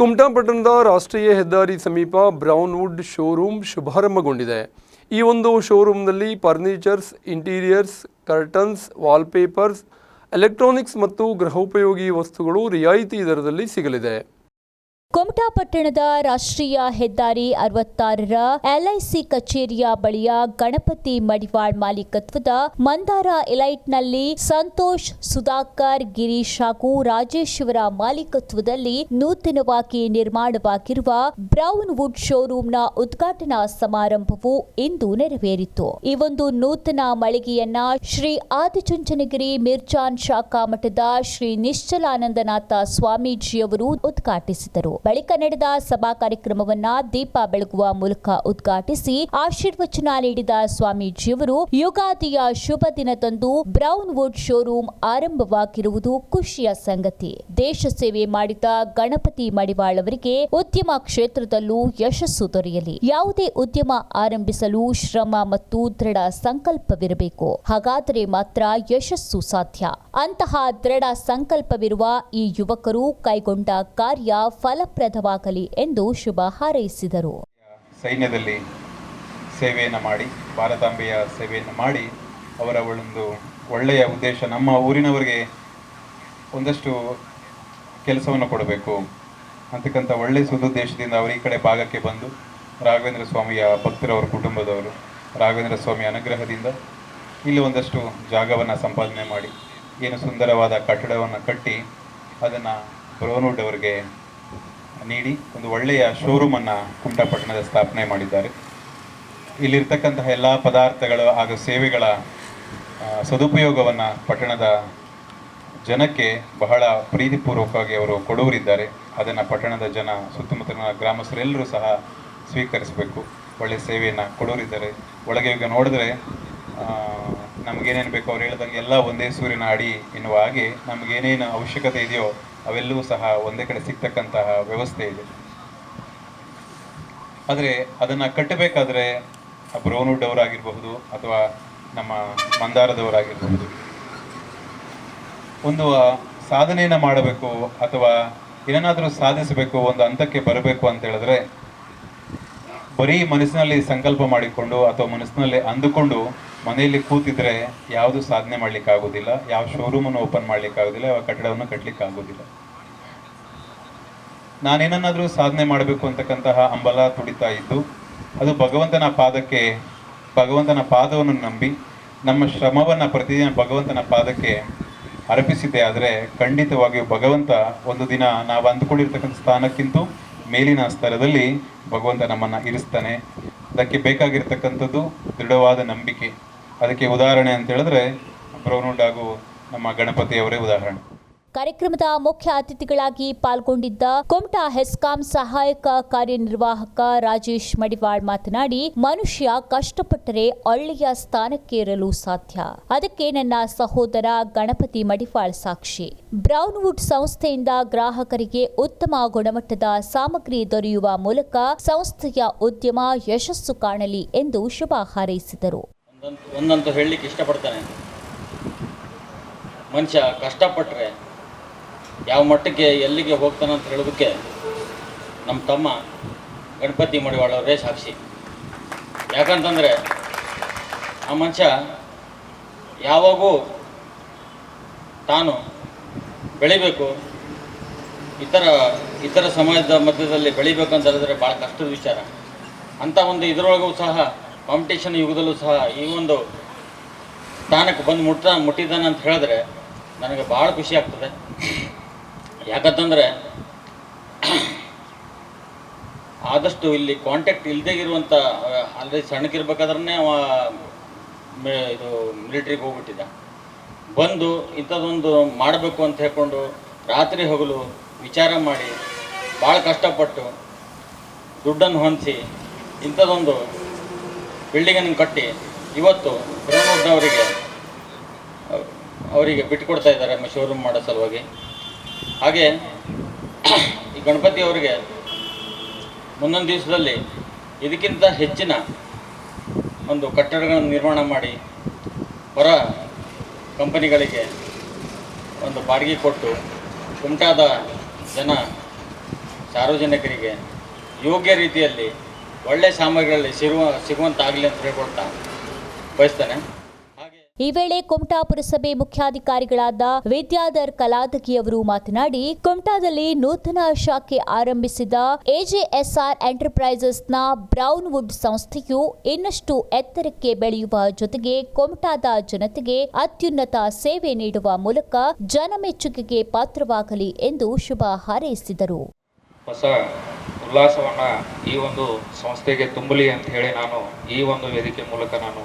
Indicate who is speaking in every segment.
Speaker 1: ಕುಮಟಾ ಪಟ್ಟಣದ ರಾಷ್ಟ್ರೀಯ ಹೆದ್ದಾರಿ ಸಮೀಪ ಬ್ರೌನ್ವುಡ್ ಶೋರೂಮ್ ಶುಭಾರಂಭಗೊಂಡಿದೆ. ಈ ಒಂದು ಶೋರೂಮ್ನಲ್ಲಿ furnitures, interiors, curtains, wallpapers, electronics ಮತ್ತು ಗೃಹೋಪಯೋಗಿ ವಸ್ತುಗಳು ರಿಯಾಯಿತಿ ದರದಲ್ಲಿ ಸಿಗಲಿದೆ.
Speaker 2: ಕುಮಟಾ ಪಟ್ಟಣದ ರಾಷ್ಟ್ರೀಯ ಹೆದ್ದಾರಿ ಅರವತ್ತಾರರ ಎಲ್ಐಸಿ ಕಚೇರಿಯ ಬಳಿಯ ಗಣಪತಿ ಮಡಿವಾಳ್ ಮಾಲೀಕತ್ವದ ಮಂದಾರ ಎಲೈಟ್ನಲ್ಲಿ ಸಂತೋಷ್, ಸುಧಾಕರ್, ಗಿರೀಶ್ ಹಾಗೂ ರಾಜೇಶ್ ಅವರ ಮಾಲೀಕತ್ವದಲ್ಲಿ ನೂತನವಾಗಿ ನಿರ್ಮಾಣವಾಗಿರುವ ಬ್ರೌನ್ ವುಡ್ ಶೋರೂಮ್ನ ಉದ್ಘಾಟನಾ ಸಮಾರಂಭವು ಇಂದು ನೆರವೇರಿತು. ಈ ಒಂದು ನೂತನ ಮಳಿಗೆಯನ್ನ ಶ್ರೀ ಆದಿಚುಂಚನಗಿರಿ ಮಿರ್ಜಾನ್ ಶಾಖಾ ಮಠದ ಶ್ರೀ ನಿಶ್ಚಲಾನಂದನಾಥ ಸ್ವಾಮೀಜಿಯವರು ಉದ್ಘಾಟಿಸಿದರು. ಬಳಿಕ ನಡೆದ ಸಭಾ ಕಾರ್ಯಕ್ರಮವನ್ನ ದೀಪ ಬೆಳಗುವ ಮೂಲಕ ಉದ್ಘಾಟಿಸಿ ಆಶೀರ್ವಚನ ನೀಡಿದ ಸ್ವಾಮೀಜಿಯವರು, ಯುಗಾದಿಯ ಶುಭ ದಿನದಂದು ಬ್ರೌನ್ ವುಡ್ ಶೋರೂಮ್ ಆರಂಭವಾಗಿರುವುದು ಖುಷಿಯ ಸಂಗತಿ. ದೇಶ ಸೇವೆ ಮಾಡಿದ ಗಣಪತಿ ಮಡಿವಾಳ್ ಅವರಿಗೆ ಉದ್ಯಮ ಕ್ಷೇತ್ರದಲ್ಲೂ ಯಶಸ್ಸು ದೊರೆಯಲಿ. ಯಾವುದೇ ಉದ್ಯಮ ಆರಂಭಿಸಲು ಶ್ರಮ ಮತ್ತು ದೃಢ ಸಂಕಲ್ಪವಿರಬೇಕು. ಹಾಗಾದರೆ ಮಾತ್ರ ಯಶಸ್ಸು ಸಾಧ್ಯ. ಅಂತಹ ದೃಢ ಸಂಕಲ್ಪವಿರುವ ಈ ಯುವಕರು ಕೈಗೊಂಡ ಕಾರ್ಯ ಫಲಪ್ರದವಾಗಲಿ ಎಂದು ಶುಭ ಹಾರೈಸಿದರು.
Speaker 3: ಸೈನ್ಯದಲ್ಲಿ ಸೇವೆಯನ್ನು ಮಾಡಿ, ಭಾರತಾಂಬೆಯ ಸೇವೆಯನ್ನು ಮಾಡಿ, ಅವರ ಒಂದು ಒಳ್ಳೆಯ ಉದ್ದೇಶ ನಮ್ಮ ಊರಿನವರಿಗೆ ಒಂದಷ್ಟು ಕೆಲಸವನ್ನು ಕೊಡಬೇಕು. ಅಂತಕ್ಕಂಥ ಒಳ್ಳೆಯ ಸದುದ್ದೇಶದಿಂದ ಅವರು ಈ ಕಡೆ ಭಾಗಕ್ಕೆ ಬಂದು ರಾಘವೇಂದ್ರ ಸ್ವಾಮಿಯ ಭಕ್ತರವರ ಕುಟುಂಬದವರು, ರಾಘವೇಂದ್ರ ಸ್ವಾಮಿಯ ಅನುಗ್ರಹದಿಂದ ಇಲ್ಲಿ ಒಂದಷ್ಟು ಜಾಗವನ್ನು ಸಂಪಾದನೆ ಮಾಡಿ, ಏನು ಸುಂದರವಾದ ಕಟ್ಟಡವನ್ನು ಕಟ್ಟಿ, ಅದನ್ನು ಬ್ರೋನ್ವುಡ್ ಅವರಿಗೆ ನೀಡಿ ಒಂದು ಒಳ್ಳೆಯ ಶೋರೂಮನ್ನು ಕುಮಟಾಪಟ್ಟಣದ ಸ್ಥಾಪನೆ ಮಾಡಿದ್ದಾರೆ. ಇಲ್ಲಿರ್ತಕ್ಕಂತಹ ಎಲ್ಲ ಪದಾರ್ಥಗಳು ಹಾಗೂ ಸೇವೆಗಳ ಸದುಪಯೋಗವನ್ನು ಪಟ್ಟಣದ ಜನಕ್ಕೆ ಬಹಳ ಪ್ರೀತಿಪೂರ್ವಕವಾಗಿ ಅವರು ಕೊಡುವರಿದ್ದಾರೆ ಅದನ್ನು ಪಟ್ಟಣದ ಜನ, ಸುತ್ತಮುತ್ತಲಿನ ಗ್ರಾಮಸ್ಥರೆಲ್ಲರೂ ಸಹ ಸ್ವೀಕರಿಸಬೇಕು. ಒಳ್ಳೆಯ ಸೇವೆಯನ್ನು ಕೊಡೋರಿದ್ದಾರೆ. ಒಳಗೆ ಈಗ ನೋಡಿದ್ರೆ ನಮಗೇನೇನು ಬೇಕೋ ಅವ್ರು ಹೇಳಿದಂಗೆ ಎಲ್ಲ ಒಂದೇ ಸೂರ್ಯನ ಅಡಿ ಎನ್ನುವ ಹಾಗೆ ನಮಗೇನೇನು ಅವಶ್ಯಕತೆ ಇದೆಯೋ ಅವೆಲ್ಲವೂ ಸಹ ಒಂದೇ ಕಡೆ ಸಿಗ್ತಕ್ಕಂತಹ ವ್ಯವಸ್ಥೆ ಇದೆ. ಆದರೆ ಅದನ್ನು ಕಟ್ಟಬೇಕಾದ್ರೆ ಬ್ರೌನ್ವುಡ್ ಅವರಾಗಿರಬಹುದು ಅಥವಾ ನಮ್ಮ ಮಂದಾರದವರಾಗಿರಬಹುದು. ಒಂದು ಸಾಧನೆಯನ್ನು ಮಾಡಬೇಕು ಅಥವಾ ಏನನ್ನಾದರೂ ಸಾಧಿಸಬೇಕು ಒಂದು ಹಂತಕ್ಕೆ ಬರಬೇಕು ಅಂತ ಹೇಳಿದ್ರೆ ಬರೀ ಮನಸ್ಸಿನಲ್ಲಿ ಸಂಕಲ್ಪ ಮಾಡಿಕೊಂಡು ಅಥವಾ ಮನಸ್ಸಿನಲ್ಲಿ ಅಂದುಕೊಂಡು ಮನೆಯಲ್ಲಿ ಕೂತಿದ್ರೆ ಯಾವುದು ಸಾಧನೆ ಮಾಡ್ಲಿಕ್ಕೆ ಆಗೋದಿಲ್ಲ ಯಾವ ಶೋರೂಮನ್ನು ಓಪನ್ ಮಾಡ್ಲಿಕ್ಕೆ ಆಗೋದಿಲ್ಲ ಯಾವ ಕಟ್ಟಡವನ್ನು ಕಟ್ಟಲಿಕ್ಕೆ ಆಗೋದಿಲ್ಲ ನಾನೇನನ್ನಾದರೂ ಸಾಧನೆ ಮಾಡಬೇಕು ಅಂತಕ್ಕಂತಹ ಅಂಬಲ ತುಡಿತಾ ಇದ್ದು, ಅದು ಭಗವಂತನ ಪಾದಕ್ಕೆ, ಭಗವಂತನ ಪಾದವನ್ನು ನಂಬಿ, ನಮ್ಮ ಶ್ರಮವನ್ನು ಪ್ರತಿದಿನ ಭಗವಂತನ ಪಾದಕ್ಕೆ ಅರ್ಪಿಸಿದ್ದೆ ಆದರೆ ಖಂಡಿತವಾಗಿಯೂ ಭಗವಂತ ಒಂದು ದಿನ ನಾವು ಅಂದುಕೊಂಡಿರ್ತಕ್ಕಂಥ ಸ್ಥಾನಕ್ಕಿಂತ ಮೇಲಿನ ಸ್ತರದಲ್ಲಿ ಭಗವಂತ ನಮ್ಮನ್ನು ಇರಿಸ್ತಾನೆ. ಅದಕ್ಕೆ ಬೇಕಾಗಿರ್ತಕ್ಕಂಥದ್ದು ದೃಢವಾದ ನಂಬಿಕೆ. ಅದಕ್ಕೆ ಉದಾಹರಣೆ ಅಂತ ಹೇಳಿದ್ರೆ ಬ್ರೌನ್ ಹಾಗೂ ನಮ್ಮ ಗಣಪತಿಯವರೇ ಉದಾಹರಣೆ.
Speaker 2: ಕಾರ್ಯಕ್ರಮದ ಮುಖ್ಯ ಅತಿಥಿಗಳಾಗಿ ಪಾಲ್ಗೊಂಡಿದ್ದ ಕುಮಟಾ ಹೆಸ್ಕಾಂ ಸಹಾಯಕ ಕಾರ್ಯನಿರ್ವಾಹಕ ರಾಜೇಶ್ ಮಡಿವಾಳ್ ಮಾತನಾಡಿ, ಮನುಷ್ಯ ಕಷ್ಟಪಟ್ಟರೆ ಒಳ್ಳೆಯ ಸ್ಥಾನಕ್ಕೇರಲು ಸಾಧ್ಯ. ಅದಕ್ಕೆ ನನ್ನ ಸಹೋದರ ಗಣಪತಿ ಮಡಿವಾಳ್ ಸಾಕ್ಷಿ. ಬ್ರೌನ್ವುಡ್ ಸಂಸ್ಥೆಯಿಂದ ಗ್ರಾಹಕರಿಗೆ ಉತ್ತಮ ಗುಣಮಟ್ಟದ ಸಾಮಗ್ರಿ ದೊರೆಯುವ ಮೂಲಕ ಸಂಸ್ಥೆಯ ಉದ್ಯಮ ಯಶಸ್ಸು ಕಾಣಲಿ ಎಂದು ಶುಭ ಹಾರೈಸಿದರು.
Speaker 4: ಹೇಳಲಿಕ್ಕೆ ಇಷ್ಟಪಡ್ತಾನೆ. ಮನುಷ್ಯ ಕಷ್ಟಪಟ್ಟರೆ ಯಾವ ಮಟ್ಟಕ್ಕೆ ಎಲ್ಲಿಗೆ ಹೋಗ್ತಾನೆ ಅಂತ ಹೇಳೋದಕ್ಕೆ ನಮ್ಮ ತಮ್ಮ ಗಣಪತಿ ಮಡಿವಾಳವರೇ ಸಾಕ್ಷಿ. ಯಾಕಂತಂದರೆ ಆ ಮನುಷ್ಯ ಯಾವಾಗೂ ತಾನು ಬೆಳಿಬೇಕು. ಇತರ ಇತರ ಸಮಾಜದ ಮಧ್ಯದಲ್ಲಿ ಬೆಳಿಬೇಕು ಅಂತ ಹೇಳಿದ್ರೆ ಭಾಳ ಕಷ್ಟದ ವಿಚಾರ. ಅಂಥ ಒಂದು ಇದರೊಳಗೂ ಸಹ ಕಾಂಪಿಟೇಷನ್ ಯುಗದಲ್ಲೂ ಸಹ ಈ ಒಂದು ಸ್ಥಾನಕ್ಕೆ ಬಂದು ಮುಟ್ಟ ಮುಟ್ಟಿದ್ದಾನೆ ಅಂತ ಹೇಳಿದ್ರೆ ನನಗೆ ಭಾಳ ಖುಷಿ ಆಗ್ತದೆ. ಯಾಕಂತಂದರೆ ಆದಷ್ಟು ಇಲ್ಲಿ ಕಾಂಟ್ಯಾಕ್ಟ್ ಇಲ್ಲದೇ ಇರುವಂಥ ಆಲ್ರೆಡಿ ಸಣ್ಣಕ್ಕಿರ್ಬೇಕಾದ್ರೆ ಅವ ಇದು ಮಿಲಿಟ್ರಿಗೆ ಹೋಗ್ಬಿಟ್ಟಿದ್ದ. ಬಂದು ಇಂಥದ್ದೊಂದು ಮಾಡಬೇಕು ಅಂತ ಹೇಳ್ಕೊಂಡು ರಾತ್ರಿ ಹಗಲು ವಿಚಾರ ಮಾಡಿ ಭಾಳ ಕಷ್ಟಪಟ್ಟು ದುಡ್ಡನ್ನು ಹೊಂದಿಸಿ ಇಂಥದ್ದೊಂದು ಬಿಲ್ಡಿಂಗನ್ನು ಕಟ್ಟಿ ಇವತ್ತು ಬ್ರಹ್ಮೂರ್ನವರಿಗೆ ಅವರಿಗೆ ಬಿಟ್ಟುಕೊಡ್ತಾ ಇದ್ದಾರೆ ಶೋರೂಮ್ ಮಾಡೋ ಸಲುವಾಗಿ. ಹಾಗೆ ಈ ಗಣಪತಿ ಅವರಿಗೆ ಮುಂದೊಂದು ದಿವಸದಲ್ಲಿ ಇದಕ್ಕಿಂತ ಹೆಚ್ಚಿನ ಒಂದು ಕಟ್ಟಡಗಳನ್ನು ನಿರ್ಮಾಣ ಮಾಡಿ ಹೊರ ಕಂಪನಿಗಳಿಗೆ ಒಂದು ಬಾಡಿಗೆ ಕೊಟ್ಟು ಕುಮಟಾದ ಜನ ಸಾರ್ವಜನಿಕರಿಗೆ ಯೋಗ್ಯ ರೀತಿಯಲ್ಲಿ ಒಳ್ಳೆಯ ಸಾಮಗ್ರಿಗಳಲ್ಲಿ ಸಿಗುವ ಸಿಗುವಂತಾಗಲಿ ಅಂತ ಹೇಳ್ಕೊಳ್ತಾ ಬಯಸ್ತೇನೆ.
Speaker 2: ಈ ವೇಳೆ ಕುಮಟಾ ಪುರಸಭೆ ಮುಖ್ಯಾಧಿಕಾರಿಗಳಾದ ವಿದ್ಯಾಧರ್ ಕಲಾದಕಿ ಅವರು ಮಾತನಾಡಿ, ಕುಮಟಾದಲ್ಲಿ ನೂತನ ಶಾಖೆ ಆರಂಭಿಸಿದ ಎಜೆಎಸ್ಆರ್ ಎಂಟರ್ಪ್ರೈಸಸ್ನ ಬ್ರೌನ್ ವುಡ್ ಸಂಸ್ಥೆಯು ಇನ್ನಷ್ಟು ಎತ್ತರಕ್ಕೆ ಬೆಳೆಯುವ ಜೊತೆಗೆ ಕುಮಟಾದ ಜನತೆಗೆ ಅತ್ಯುನ್ನತ ಸೇವೆ ನೀಡುವ ಮೂಲಕ ಜನಮೆಚ್ಚುಗೆಗೆ ಪಾತ್ರವಾಗಲಿ ಎಂದು ಶುಭ ಹಾರೈಸಿದರು.
Speaker 5: ಹೊಸ ಉಲ್ಲಾಸವನ್ನು ಈ ಒಂದು ಸಂಸ್ಥೆಗೆ ತುಂಬಲಿ ಅಂತ ಹೇಳಿ ನಾನು ಈ ಒಂದು ವೇದಿಕೆ ಮೂಲಕ ನಾನು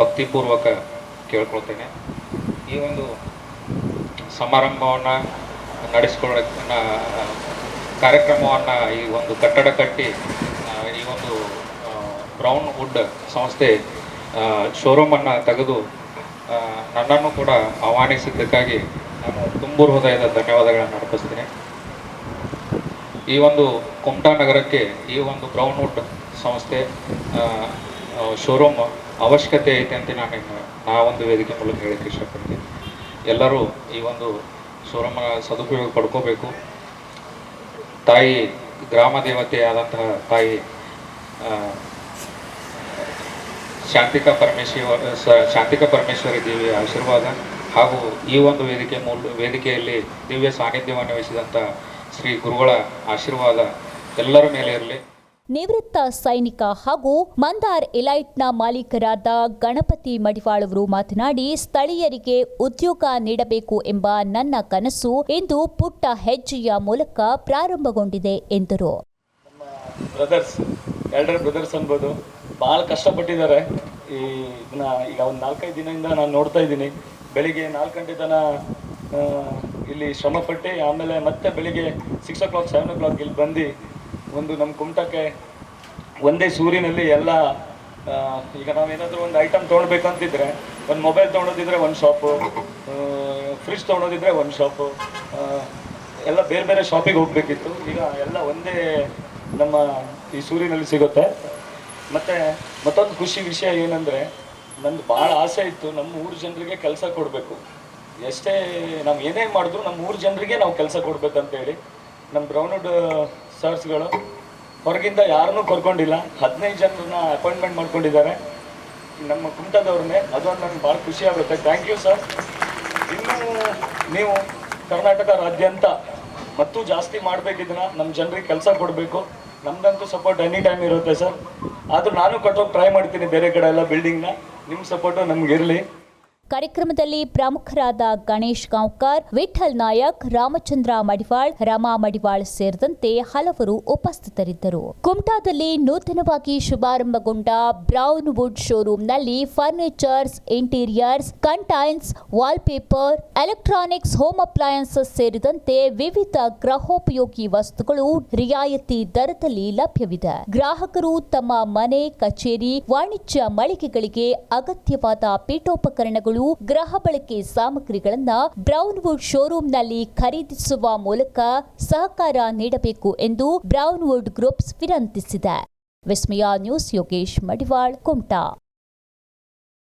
Speaker 5: ಭಕ್ತಿಪೂರ್ವಕ ಕೇಳ್ಕೊಳ್ತೇನೆ. ಈ ಒಂದು ಸಮಾರಂಭವನ್ನು ನಡೆಸ್ಕೊಳ್ಳೋಕೆ ಕಾರ್ಯಕ್ರಮವನ್ನು ಈ ಒಂದು ಕಟ್ಟಡ ಕಟ್ಟಿ ಈ ಒಂದು ಬ್ರೌನ್ ವುಡ್ ಸಂಸ್ಥೆ ಶೋರೂಮನ್ನು ತೆಗೆದು ನನ್ನನ್ನು ಕೂಡ ಆಹ್ವಾನಿಸಿದ್ದಕ್ಕಾಗಿ ನಾನು ತುಂಬು ಹೃದಯದ ಧನ್ಯವಾದಗಳನ್ನು ಅರ್ಪಿಸ್ತೀನಿ. ಈ ಒಂದು ಕುಮಟಾ ನಗರಕ್ಕೆ ಈ ಒಂದು ಬ್ರೌನ್ ವುಡ್ ಸಂಸ್ಥೆ ಶೋರೂಮ್ ಅವಶ್ಯಕತೆ ಐತೆ ಅಂತ ನಾನು ನಾ ಒಂದು ವೇದಿಕೆ ಮೂಲಕ ಹೇಳಕ್ಕೆ ಇಷ್ಟಪಡ್ತೀನಿ. ಎಲ್ಲರೂ ಈ ಒಂದು ಸೂರಮ್ಮನ ಸದುಪಯೋಗ ಪಡ್ಕೋಬೇಕು. ತಾಯಿ ಗ್ರಾಮ ದೇವತೆಯಾದಂತಹ ತಾಯಿ ಶಾಂತಿಕಾ ಪರಮೇಶ್ವರ ಶಾಂತಿಕಾ ಪರಮೇಶ್ವರಿ ದೇವಿಯ ಆಶೀರ್ವಾದ ಹಾಗೂ ಈ ಒಂದು ವೇದಿಕೆ ಮೂಲ, ವೇದಿಕೆಯಲ್ಲಿ ದಿವ್ಯ ಸಾನ್ನಿಧ್ಯವನ್ನು ವಹಿಸಿದಂಥ ಶ್ರೀ ಗುರುಗಳ ಆಶೀರ್ವಾದ ಎಲ್ಲರ ಮೇಲೆ ಇರಲಿ.
Speaker 2: ನಿವೃತ್ತ ಸೈನಿಕ ಹಾಗೂ ಮಂದಾರ್ ಎಲೈಟ್ನ ಮಾಲೀಕರಾದ ಗಣಪತಿ ಮಡಿವಾಳವರು ಮಾತನಾಡಿ, ಸ್ಥಳೀಯರಿಗೆ ಉದ್ಯೋಗ ನೀಡಬೇಕು ಎಂಬ ನನ್ನ ಕನಸು ಇಂದು ಪುಟ್ಟ ಹೆಜ್ಜೆಯ ಮೂಲಕ ಪ್ರಾರಂಭಗೊಂಡಿದೆ ಎಂದರು.
Speaker 6: ಬ್ರದರ್ಸ್ ಎಲ್ಡರ್ ಬ್ರದರ್ಸ್ ಅನ್ಬೋದು ಭಾಳ ಕಷ್ಟಪಟ್ಟಿದ್ದಾರೆ. ಈ ಇದನ್ನ ಈಗ ಒಂದು ನಾಲ್ಕೈದು ದಿನದಿಂದ ನಾನು ನೋಡ್ತಾ ಇದ್ದೀನಿ. ಬೆಳಿಗ್ಗೆ ನಾಲ್ಕು ಗಂಟೆ ತನ ಇಲ್ಲಿ ಶ್ರಮಪಟ್ಟು, ಆಮೇಲೆ ಮತ್ತೆ ಬೆಳಿಗ್ಗೆ six o'clock seven o'clock ಇಲ್ಲಿ ಬಂದು ಒಂದು ನಮ್ಮ ಕುಮಟಕ್ಕೆ ಒಂದೇ ಸೂರಿನಲ್ಲಿ ಎಲ್ಲ ಈಗ ನಾವೇನಾದರೂ ಒಂದು ಐಟಮ್ ತೊಗೊಳ್ಬೇಕಂತಿದ್ರೆ, ಒಂದು ಮೊಬೈಲ್ ತೊಗೊಳೋದಿದ್ರೆ ಒಂದು ಶಾಪು ಫ್ರಿಜ್ ತೊಗೊಳೋದಿದ್ರೆ ಒಂದು ಶಾಪು ಎಲ್ಲ ಬೇರೆ ಬೇರೆ ಶಾಪಿಗೆ ಹೋಗಬೇಕಿತ್ತು. ಈಗ ಎಲ್ಲ ಒಂದೇ ನಮ್ಮ ಈ ಸೂರಿನಲ್ಲಿ ಸಿಗುತ್ತೆ. ಮತ್ತು ಮತ್ತೊಂದು ಖುಷಿ ವಿಷಯ ಏನಂದರೆ, ನಂದು ಭಾಳ ಆಸೆ ಇತ್ತು, ನಮ್ಮ ಊರು ಜನರಿಗೆ ಕೆಲಸ ಕೊಡಬೇಕು. ಎಷ್ಟೇ ನಾವು ಏನೇ ಮಾಡಿದ್ರು ನಮ್ಮ ಊರು ಜನರಿಗೆ ನಾವು ಕೆಲಸ ಕೊಡಬೇಕಂತೇಳಿ. ನಮ್ಮ ಬ್ರೌನ್ವುಡ್ ಸರ್ಸ್ಗಳು ಹೊರಗಿಂದ ಯಾರನ್ನೂ ಕರ್ಕೊಂಡಿಲ್ಲ. ಹದಿನೈದು ಜನರನ್ನ ಅಪಾಯಿಂಟ್ಮೆಂಟ್ ಮಾಡ್ಕೊಂಡಿದ್ದಾರೆ. ನಮ್ಮ ಕುಮಟದವ್ರನ್ನೇ, ಅದೊಂದು ನನಗೆ ಭಾಳ ಖುಷಿ ಆಗುತ್ತೆ. ಥ್ಯಾಂಕ್ ಯು ಸರ್ ಇನ್ನೂ ನೀವು ಕರ್ನಾಟಕ ರಾಜ್ಯಾಂತ ಮತ್ತೂ ಜಾಸ್ತಿ ಮಾಡಬೇಕಿದ್ರೆ ನಮ್ಮ ಜನರಿಗೆ ಕೆಲಸ ಕೊಡಬೇಕು. ನಮ್ದಂತೂ ಸಪೋರ್ಟ್ ಎನಿ ಟೈಮ್ ಇರುತ್ತೆ ಸರ್ ಆದರೂ ನಾನು ಕಟ್ಟೋಕೆ ಟ್ರೈ ಮಾಡ್ತೀನಿ ಬೇರೆ ಕಡೆ ಎಲ್ಲ ಬಿಲ್ಡಿಂಗ್ನ ನಿಮ್ಮ ಸಪೋರ್ಟು ನಮ್ಗೆ ಇರಲಿ.
Speaker 2: ಕಾರ್ಯಕ್ರಮದಲ್ಲಿ ಪ್ರಮುಖರಾದ ಗಣೇಶ್ ಗಾಂವ್ಕರ್ ವಿಠಲ್ ನಾಯಕ್, ರಾಮಚಂದ್ರ ಮಡಿವಾಳ್, ರಮಾ ಮಡಿವಾಳ್ ಸೇರಿದಂತೆ ಹಲವರು ಉಪಸ್ಥಿತರಿದ್ದರು. ಕುಮಟಾದಲ್ಲಿ ನೂತನವಾಗಿ ಶುಭಾರಂಭಗೊಂಡ brown wood ಶೋರೂಂನಲ್ಲಿ furnitures, interiors, curtains, wallpaper, electronics, home appliances ಸೇರಿದಂತೆ ವಿವಿಧ ಗೃಹೋಪಯೋಗಿ ವಸ್ತುಗಳು ರಿಯಾಯಿತಿ ದರದಲ್ಲಿ ಲಭ್ಯವಿದೆ. ಗ್ರಾಹಕರು ತಮ್ಮ ಮನೆ, ಕಚೇರಿ, ವಾಣಿಜ್ಯ ಮಳಿಗೆಗಳಿಗೆ ಅಗತ್ಯವಾದ ಪೀಠೋಪಕರಣಗಳು ಗೃಹ ಬಳಕೆ ಸಾಮಗ್ರಿಗಳನ್ನ ಬ್ರೌನ್ವುಡ್ ಶೋರೂಂನಲ್ಲಿ ಖರೀದಿಸುವ ಮೂಲಕ ಸಹಕಾರ ನೀಡಬೇಕು ಎಂದು ಬ್ರೌನ್ ವುಡ್ ಗ್ರೂಪ್ಸ್ ವಿನಂತಿಸಿದೆ. ವಿಸ್ಮಯ ನ್ಯೂಸ್ ಯೋಗೇಶ್ ಮಡಿವಾಳ್, ಕುಮಟಾ.